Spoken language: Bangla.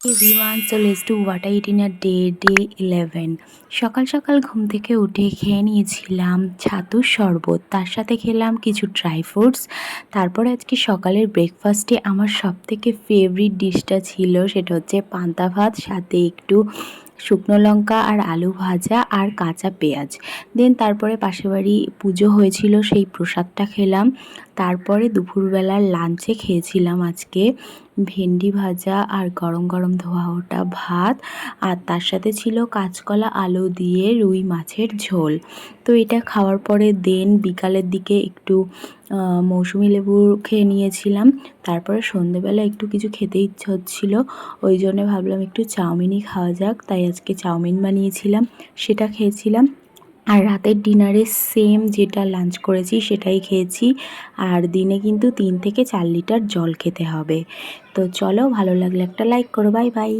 Everyone so let's do what I eat in a day day eleven সকাল সকাল ঘুম থেকে উঠে খেয়ে নিয়েছিলাম ছাতুর শরবত। তার সাথে খেলাম কিছু ড্রাই ফ্রুটস তারপরে আজকে সকালের ব্রেকফাস্টে আমার সবথেকে ফেভারিট ডিশটা ছিল, সেটা হচ্ছে পান্তা ভাত, সাথে একটু শুকনো লঙ্কা আর আলু ভাজা আর কাঁচা পেঁয়াজ। দেন তারপরে পাশের বাড়ি পুজো হয়েছিল, সেই প্রসাদটা খেলাম। তারপরে দুপুরবেলার লাঞ্চে খেয়েছিলাম আজকে ভেন্ডি ভাজা আর গরম গরম ধোয়া ওটা ভাত। আর তার সাথে ছিল কাঁচকলা আলু দিয়ে রুই মাছের ঝোল। তো এটা খাওয়ার পরে দেন বিকালের দিকে একটু মৌসুমি লেবু খেয়ে নিয়েছিলাম। তারপরে সন্ধেবেলা একটু কিছু খেতে ইচ্ছে হচ্ছিল। ওই জন্য ভাবলাম একটু চাউমিনই খাওয়া যাক। তাই আজকে চাউমিন বানিয়েছিলাম, সেটা খেয়েছিলাম। আর রাতের ডিনারে সেম যেটা লাঞ্চ করেছি, সেটাই খেয়েছি। আর দিনে কিন্তু তিন থেকে চার লিটার জল খেতে হবে। তো চলো, ভালো লাগলে একটা লাইক করো। Bye bye